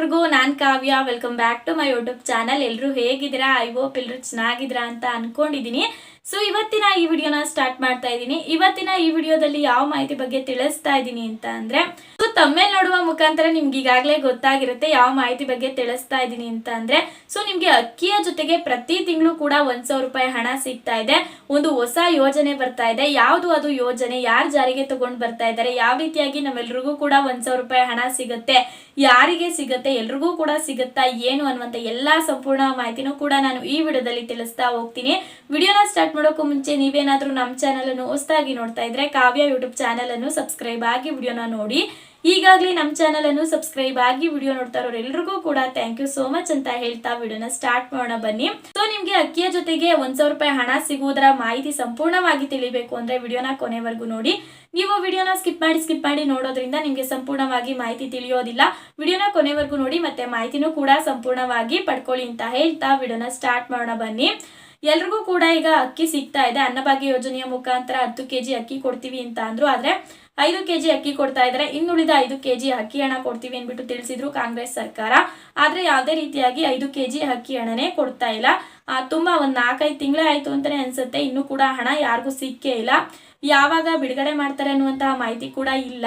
ಎಲ್ರಿಗೂ ನಾನು Kavya welcome back to my YouTube channel ಎಲ್ಲರೂ ಹೇಗಿದ್ದೀರಾ? ಐ ಹೋಪ್ ಎಲ್ಲರೂ ಚೆನ್ನಾಗಿದ್ದೀರಾ ಅಂತ ಅನ್ಕೊಂಡಿದೀನಿ ಸೊ ಇವತ್ತಿನ ಈ ವಿಡಿಯೋನ ಸ್ಟಾರ್ಟ್ ಮಾಡ್ತಾ ಇದ್ದೀನಿ. ಇವತ್ತಿನ ಈ ವಿಡಿಯೋದಲ್ಲಿ ಯಾವ ಮಾಹಿತಿ ಬಗ್ಗೆ ತಿಳಿಸ್ತಾ ಇದ್ದೀನಿ ಅಂತ ಅಂದ್ರೆ, ಸೊ ತಮ್ಮೇಲೆ ನೋಡುವ ಮುಖಾಂತರ ನಿಮ್ಗೆ ಈಗಾಗಲೇ ಗೊತ್ತಾಗಿರುತ್ತೆ ಯಾವ ಮಾಹಿತಿ ಬಗ್ಗೆ ತಿಳಿಸ್ತಾ ಇದ್ದೀನಿ ಅಂತ ಅಂದ್ರೆ, ಸೊ, ನಿಮ್ಗೆ ಅಕ್ಕಿಯ ಜೊತೆಗೆ ಪ್ರತಿ ತಿಂಗಳು ಕೂಡ ಒಂದ್ ಸಾವಿರ ರೂಪಾಯಿ ಹಣ ಸಿಗ್ತಾ ಇದೆ. ಒಂದು ಹೊಸ ಯೋಜನೆ ಬರ್ತಾ ಇದೆ. ಯಾವುದು ಅದು ಯೋಜನೆ? ಯಾರು ಜಾರಿಗೆ ತಗೊಂಡ್ ಬರ್ತಾ ಇದ್ದಾರೆ ಯಾವ ರೀತಿಯಾಗಿ ನಮ್ಮೆಲ್ರಿಗೂ ಕೂಡ ಒಂದ್ ಸಾವಿರ ರೂಪಾಯಿ ಹಣ ಸಿಗುತ್ತೆ? ಯಾರಿಗೆ ಸಿಗುತ್ತೆ? ಎಲ್ರಿಗೂ ಕೂಡ ಸಿಗುತ್ತಾ? ಏನು ಅನ್ನುವಂತ ಎಲ್ಲಾ ಸಂಪೂರ್ಣ ಮಾಹಿತಿನೂ ಕೂಡ ನಾನು ಈ ವಿಡಿಯೋದಲ್ಲಿ ತಿಳಿಸ್ತಾ ಹೋಗ್ತೀನಿ. ವಿಡಿಯೋನ ಸ್ಟಾರ್ಟ್ ಮಾಡೋಕ್ಕೂ ಮುಂಚೆ ನೀವೇನಾದರೂ ನಮ್ಮ ಚಾನಲನ್ನು ಹೊಸದಾಗಿ ನೋಡ್ತಾ ಇದ್ರೆ ಕಾವ್ಯ ಯೂಟ್ಯೂಬ್ ಚಾನಲನ್ನು ಸಬ್ಸ್ಕ್ರೈಬ್ ಆಗಿ ವಿಡಿಯೋನ ನೋಡಿ. ಈಗಾಗಲೇ ನಮ್ಮ ಚಾನಲನ್ನು ಸಬ್ಸ್ಕ್ರೈಬ್ ಆಗಿ ವಿಡಿಯೋ ನೋಡ್ತಾ ಇರೋರು ಎಲ್ರಿಗೂ ಕೂಡ ಥ್ಯಾಂಕ್ ಯು ಸೋ ಮಚ್ ಅಂತ ಹೇಳ್ತಾ ವಿಡಿಯೋನ ಸ್ಟಾರ್ಟ್ ಮಾಡೋಣ ಬನ್ನಿ. ಸೊ ನಿಮಗೆ ಅಕ್ಕಿಯ ಜೊತೆಗೆ ಒಂದ್ ಸಾವಿರ ರೂಪಾಯಿ ಹಣ ಸಿಗುವುದರ ಮಾಹಿತಿ ಸಂಪೂರ್ಣವಾಗಿ ತಿಳಿಬೇಕು ಅಂದ್ರೆ ವಿಡಿಯೋನ ಕೊನೆವರೆಗೂ ನೋಡಿ. ನೀವು ವಿಡಿಯೋನ ಸ್ಕಿಪ್ ಮಾಡಿ ಸ್ಕಿಪ್ ಮಾಡಿ ನೋಡೋದ್ರಿಂದ ನಿಮಗೆ ಸಂಪೂರ್ಣವಾಗಿ ಮಾಹಿತಿ ತಿಳಿಯೋದಿಲ್ಲ. ವಿಡಿಯೋನ ಕೊನೆವರೆಗೂ ನೋಡಿ ಮತ್ತೆ ಮಾಹಿತಿನೂ ಕೂಡ ಸಂಪೂರ್ಣವಾಗಿ ಪಡ್ಕೊಳ್ಳಿ ಅಂತ ಹೇಳ್ತಾ ವಿಡಿಯೋನ ಸ್ಟಾರ್ಟ್ ಮಾಡೋಣ ಬನ್ನಿ. ಎಲ್ರಿಗೂ ಕೂಡ ಈಗ ಅಕ್ಕಿ ಸಿಗ್ತಾ ಇದೆ. ಅನ್ನಭಾಗ್ಯ ಯೋಜನೆಯ ಮುಖಾಂತರ ಹತ್ತು ಕೆಜಿ ಅಕ್ಕಿ ಕೊಡ್ತೀವಿ ಅಂತ ಅಂದ್ರು. ಆದ್ರೆ ಐದು ಕೆಜಿ ಅಕ್ಕಿ ಕೊಡ್ತಾ ಇದ್ದಾರೆ. ಇನ್ನುಳಿದ ಐದು ಕೆಜಿ ಅಕ್ಕಿ ಹಣ ಕೊಡ್ತೀವಿ ಅಂದ್ಬಿಟ್ಟು ತಿಳಿಸಿದ್ರು ಕಾಂಗ್ರೆಸ್ ಸರ್ಕಾರ. ಆದ್ರೆ ಯಾವುದೇ ರೀತಿಯಾಗಿ ಐದು ಕೆಜಿ ಅಕ್ಕಿ ಹಣನೇ ಕೊಡ್ತಾ ಇಲ್ಲ. ತುಂಬಾ ಒಂದ್ ನಾಲ್ಕೈದು ತಿಂಗಳೇ ಆಯ್ತು ಅಂತಾನೆ ಅನ್ಸುತ್ತೆ. ಇನ್ನು ಕೂಡ ಹಣ ಯಾರಿಗೂ ಸಿಕ್ಕೇ ಇಲ್ಲ. ಯಾವಾಗ ಬಿಡುಗಡೆ ಮಾಡ್ತಾರೆ ಅನ್ನುವಂತಹ ಮಾಹಿತಿ ಕೂಡ ಇಲ್ಲ.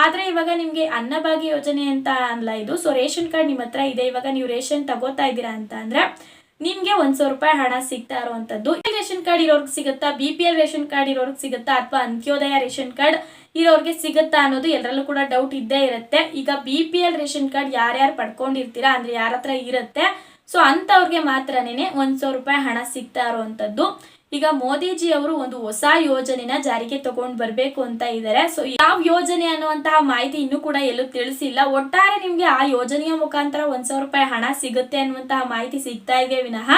ಆದ್ರೆ ಇವಾಗ ನಿಮ್ಗೆ ಅನ್ನಭಾಗ್ಯ ಯೋಜನೆ ಅಂತ ಅಲ್ಲ ಇದು. ಸೊ ರೇಷನ್ ಕಾರ್ಡ್ ನಿಮ್ಮ ಹತ್ರ ಇದೆ. ಇವಾಗ ನೀವು ರೇಷನ್ ತಗೋತಾ ಇದ್ದೀರಾ ಅಂತ ನಿಮ್ಗೆ ಒಂದ್ ಸಾವಿರ ರೂಪಾಯಿ ಹಣ ಸಿಗ್ತಾ ಇರುವಂತದ್ದು. ರೇಷನ್ ಕಾರ್ಡ್ ಇರೋರ್ಗ್ ಸಿಗುತ್ತಾ? B P L ration card ಇರೋರ್ಗ್ ಸಿಗುತ್ತಾ? ಅಥವಾ ಅಂತ್ಯೋದಯ ರೇಷನ್ ಕಾರ್ಡ್ ಇರೋರ್ಗೆ ಸಿಗುತ್ತಾ ಅನ್ನೋದು ಎಲ್ಲರಲ್ಲೂ ಕೂಡ ಡೌಟ್ ಇದ್ದೇ ಇರುತ್ತೆ. ಈಗ B P L ration card ಯಾರ್ಯಾರು ಪಡ್ಕೊಂಡಿರ್ತೀರಾ? ಅಂದ್ರೆ ಯಾರ ಹತ್ರ ಇರುತ್ತೆ? ಸೊ ಅಂತವ್ರಿಗೆ ಮಾತ್ರನೇ ಒಂದ್ ಸಾವಿರ ರೂಪಾಯಿ ಹಣ ಸಿಗ್ತಾ ಇರುವಂತದ್ದು. ಈಗ ಮೋದಿಜಿ ಅವರು ಒಂದು ಹೊಸ ಯೋಜನೆನ ಜಾರಿಗೆ ತಗೊಂಡ್ ಬರ್ಬೇಕು ಅಂತ ಇದ್ದಾರೆ ಸೊ ಯಾವ ಯೋಜನೆ ಅನ್ನುವಂತಹ ಮಾಹಿತಿ ಇನ್ನೂ ಕೂಡ ಎಲ್ಲೂ ತಿಳಿಸಿಲ್ಲ. ಒಟ್ಟಾರೆ ನಿಮ್ಗೆ ಆ ಯೋಜನೆಯ ಮುಖಾಂತರ ಒಂದ್ ಸಾವಿರ ರೂಪಾಯಿ ಹಣ ಸಿಗುತ್ತೆ ಅನ್ನುವಂತಹ ಮಾಹಿತಿ ಸಿಗ್ತಾ ಇದೆ ವಿನಃ.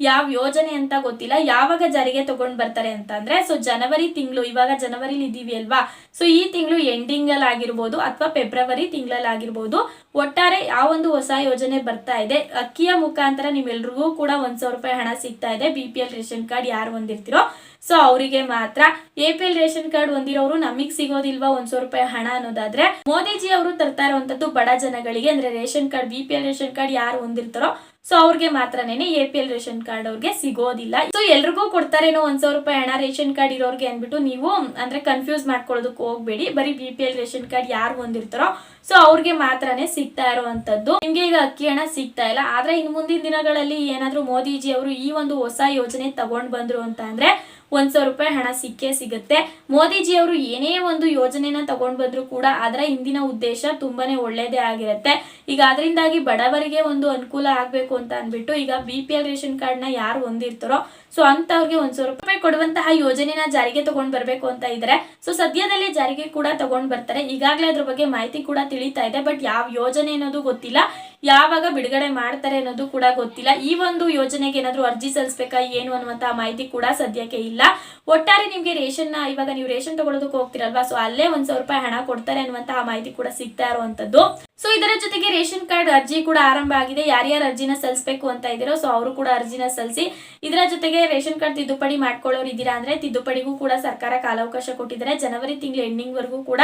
ಯಾವ ಯೋಜನೆ ಅಂತ ಗೊತ್ತಿಲ್ಲ. ಯಾವಾಗ ಜಾರಿಗೆ ತಗೊಂಡ್ ಬರ್ತಾರೆ ಅಂತ ಅಂದ್ರೆ ಸೊ ಜನವರಿ ತಿಂಗಳು, ಇವಾಗ ಜನವರಿಲಿ ಇದೀವಿ ಅಲ್ವಾ? ಸೊ ಈ ತಿಂಗಳು ಎಂಡಿಂಗ್ ಅಲ್ಲಿ ಆಗಿರ್ಬೋದು ಅಥವಾ ಫೆಬ್ರವರಿ ತಿಂಗಳಲ್ಲಿ ಆಗಿರ್ಬೋದು, ಒಟ್ಟಾರೆ ಯಾವ ಒಂದು ಹೊಸ ಯೋಜನೆ ಬರ್ತಾ ಇದೆ. ಅಕ್ಕಿಯ ಮುಖಾಂತರ ನಿಮ್ಮೆಲ್ರಿಗೂ ಕೂಡ ಒಂದ್ ಸಾವಿರ ರೂಪಾಯಿ ಹಣ ಸಿಗ್ತಾ ಇದೆ. ಬಿ ರೇಷನ್ ಕಾರ್ಡ್ ಯಾರು ಹೊಂದಿರ್ತಿರೋ. ಸೊ ಅವರಿಗೆ ಮಾತ್ರ A P L ration card ಹೊಂದಿರೋರು ನಮಗ್ ಸಿಗೋದಿಲ್ವಾ ಒಂದ್ ಸಾವಿರ ರೂಪಾಯಿ ಹಣ ಅನ್ನೋದಾದ್ರೆ, ಮೋದಿಜಿ ಅವರು ತರ್ತಾ ಇರುವಂತದ್ದು ಬಡ ಜನಗಳಿಗೆ, ಅಂದ್ರೆ ration card B P L ration card ಯಾರು ಹೊಂದಿರ್ತಾರೋ ಸೊ ಅವ್ರಿಗೆ ಮಾತ್ರನೇ A P L ration card ಅವ್ರಿಗೆ ಸಿಗೋದಿಲ್ಲ. ಸೊ ಎಲ್ರಿಗೂ ಕೊಡ್ತಾರೇನೋ ಒಂದ್ ಸಾವಿರ ರೂಪಾಯಿ ಹಣ ರೇಷನ್ ಕಾರ್ಡ್ ಇರೋರಿಗೆ ಅಂದ್ಬಿಟ್ಟು ನೀವು, ಅಂದ್ರೆ ಕನ್ಫ್ಯೂಸ್ ಮಾಡ್ಕೊಳ್ಳೋದಕ್ಕೆ ಹೋಗ್ಬೇಡಿ. ಬರೀ B P L ration card ಯಾರು ಹೊಂದಿರ್ತಾರೋ ಸೊ ಅವ್ರಿಗೆ ಮಾತ್ರನೇ ಸಿಗ್ತಾ ಇರುವಂತದ್ದು. ನಿಮ್ಗೆ ಈಗ ಅಕ್ಕಿ ಹಣ ಸಿಗ್ತಾ ಇಲ್ಲ. ಆದ್ರೆ ಇನ್ ಮುಂದಿನ ದಿನಗಳಲ್ಲಿ ಏನಾದ್ರೂ ಮೋದಿಜಿ ಅವರು ಈ ಒಂದು ಹೊಸ ಯೋಜನೆ ತಗೊಂಡ್ ಬಂದ್ರು ಅಂತ ಅಂದ್ರೆ ಒಂದ್ ಸಾವಿರ ರೂಪಾಯಿ ಹಣ ಸಿಕ್ಕೇ ಸಿಗುತ್ತೆ. ಮೋದಿಜಿ ಅವರು ಏನೇ ಒಂದು ಯೋಜನೆನ ತಗೊಂಡ್ ಬಂದ್ರು ಕೂಡ ಅದರ ಹಿಂದಿನ ಉದ್ದೇಶ ತುಂಬಾನೇ ಒಳ್ಳೇದೇ ಆಗಿರುತ್ತೆ. ಈಗ ಅದರಿಂದಾಗಿ ಬಡವರಿಗೆ ಒಂದು ಅನುಕೂಲ ಆಗ್ಬೇಕು ಅಂತ ಅಂದ್ಬಿಟ್ಟು ಈಗ ಬಿ ಪಿ ಎಲ್ ರೇಷನ್ ಕಾರ್ಡ್ನ ಯಾರು ಹೊಂದಿರ್ತಾರೋ, ಸೊ ಅಂತವ್ರಿಗೆ ಒಂದ್ ಸಾವಿರ ರೂಪಾಯಿ ಕೊಡುವಂತಹ ಯೋಜನೆನ ಜಾರಿಗೆ ತಗೊಂಡ್ ಬರ್ಬೇಕು ಅಂತ ಇದ್ದಾರೆ ಸೊ ಸದ್ಯದಲ್ಲೇ ಜಾರಿಗೆ ಕೂಡ ತಗೊಂಡ್ ಬರ್ತಾರೆ. ಈಗಾಗಲೇ ಅದ್ರ ಬಗ್ಗೆ ಮಾಹಿತಿ ಕೂಡ ತಿಳಿತಾ ಇದೆ, ಬಟ್ ಯಾವ ಯೋಜನೆ ಅನ್ನೋದು ಗೊತ್ತಿಲ್ಲ. ಯಾವಾಗ ಬಿಡುಗಡೆ ಮಾಡ್ತಾರೆ ಅನ್ನೋದು ಕೂಡ ಗೊತ್ತಿಲ್ಲ. ಈ ಒಂದು ಯೋಜನೆಗೆ ಏನಾದ್ರು ಅರ್ಜಿ ಸಲ್ಲಿಸಬೇಕಾ, ಏನು ಅನ್ನುವಂತಹ ಮಾಹಿತಿ ಕೂಡ ಸದ್ಯಕ್ಕೆ ಇಲ್ಲ. ಒಟ್ಟಾರೆ ನಿಮ್ಗೆ ರೇಷನ್ನ, ಇವಾಗ ನೀವು ರೇಷನ್ ತಗೊಳ್ಳೋದಕ್ಕೆ ಹೋಗ್ತಿರಲ್ವಾ ಸೊ ಅಲ್ಲೇ ಒಂದ್ ಸಾವಿರ ರೂಪಾಯಿ ಹಣ ಕೊಡ್ತಾರೆ ಅನ್ನುವಂತಹ ಮಾಹಿತಿ ಕೂಡ ಸಿಗ್ತಾ ಇರುವಂತದ್ದು. ಸೊ ಇದರ ಜೊತೆಗೆ ರೇಷನ್ ಕಾರ್ಡ್ ಅರ್ಜಿ ಕೂಡ ಆರಂಭ ಆಗಿದೆ. ಯಾರ್ಯಾರು ಅರ್ಜಿನ ಸಲ್ಲಿಸಬೇಕು ಅಂತ ಇದ್ದೀರೋ ಸೊ ಅವರು ಕೂಡ ಅರ್ಜಿನ ಸಲ್ಲಿಸಿ, ಇದರ ಜೊತೆಗೆ ರೇಷನ್ ಕಾರ್ಡ್ ತಿದ್ದುಪಡಿ ಮಾಡ್ಕೊಳ್ಳೋರು ಇದ್ದೀರಾ ಅಂದ್ರೆ ತಿದ್ದುಪಡಿಗೂ ಕೂಡ ಸರ್ಕಾರ ಕಾಲಾವಕಾಶ ಕೊಟ್ಟಿದ್ದಾರೆ. ಜನವರಿ ತಿಂಗಳ ಎಂಡಿಂಗ್ ವರೆಗೂ ಕೂಡ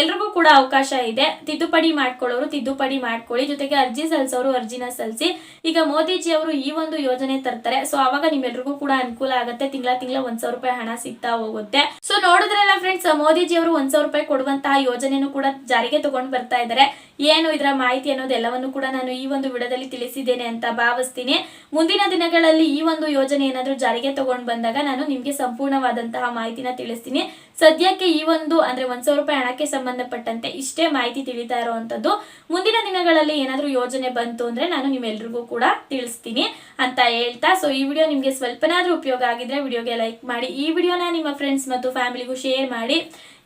ಎಲ್ರಿಗೂ ಕೂಡ ಅವಕಾಶ ಇದೆ. ತಿದ್ದುಪಡಿ ಮಾಡ್ಕೊಳ್ಳೋರು ತಿದ್ದುಪಡಿ ಮಾಡ್ಕೊಳ್ಳಿ. ಜೊತೆಗೆ ಅರ್ಜಿ ಸಲ್ಲಿಸೋರು ಅರ್ಜಿನ ಸಲ್ಲಿಸಿ, ಈಗ ಮೋದಿಜಿ ಅವರು ಈ ಒಂದು ಯೋಜನೆ ತರ್ತಾರೆ. ಸೊ ಅವಾಗ ನಿಮ್ಮೆಲ್ರಿಗೂ ಕೂಡ ಅನುಕೂಲ ಆಗುತ್ತೆ. ತಿಂಗಳ ತಿಂಗಳ ಒಂದ್ ಸಾವಿರ ರೂಪಾಯಿ ಹಣ ಸಿಗ್ತಾ ಹೋಗುತ್ತೆ. ಸೊ ನೋಡಿದ್ರಲ್ಲ ಫ್ರೆಂಡ್ಸ್ ಮೋದಿಜಿ ಅವರು ಒಂದ್ ಸಾವಿರ ರೂಪಾಯಿ ಕೊಡುವಂತಹ ಯೋಜನೆನೂ ಕೂಡ ಜಾರಿಗೆ ತಗೊಂಡ್ ಬರ್ತಾ ಇದ್ದಾರೆ. ಏನು ಇದರ ಮಾಹಿತಿ ಅನ್ನೋದು ಎಲ್ಲವನ್ನು ಕೂಡ ನಾನು ಈ ಒಂದು ವಿಡದಲ್ಲಿ ತಿಳಿಸಿದ್ದೇನೆ ಅಂತ ಭಾವಿಸ್ತೀನಿ. ಮುಂದಿನ ದಿನಗಳಲ್ಲಿ ಈ ಒಂದು ಯೋಜನೆ ಏನಾದರೂ ಜಾರಿಗೆ ತಗೊಂಡು ಬಂದಾಗ ನಾನು ನಿಮಗೆ ಸಂಪೂರ್ಣವಾದಂತಹ ಮಾಹಿತಿನ ತಿಳಿಸ್ತೀನಿ. ಸದ್ಯಕ್ಕೆ ಈ ಒಂದು ಅಂದ್ರೆ ಒಂದ್ ಸಾವಿರ ರೂಪಾಯಿ ಹಣಕ್ಕೆ ಸಂಬಂಧಪಟ್ಟಂತೆ ಇಷ್ಟೇ ಮಾಹಿತಿ ತಿಳಿತಾ ಇರುವಂತದ್ದು ಮುಂದಿನ ದಿನಗಳಲ್ಲಿ ಏನಾದರೂ ಯೋಜನೆ ಬಂತು ಅಂದ್ರೆ ನಾನು ನಿಮ್ಮೆಲ್ರಿಗೂ ಕೂಡ ತಿಳಿಸ್ತೀನಿ ಅಂತ ಹೇಳ್ತಾ. ಸೊ ಈ ವಿಡಿಯೋ ನಿಮ್ಗೆ ಸ್ವಲ್ಪನಾದ್ರೂ ಉಪಯೋಗ ಆಗಿದ್ರೆ ವಿಡಿಯೋಗೆ ಲೈಕ್ ಮಾಡಿ, ಈ ವಿಡಿಯೋನ ನಿಮ್ಮ ಫ್ರೆಂಡ್ಸ್ ಮತ್ತು ಫ್ಯಾಮಿಲಿಗೂ ಶೇರ್ ಮಾಡಿ.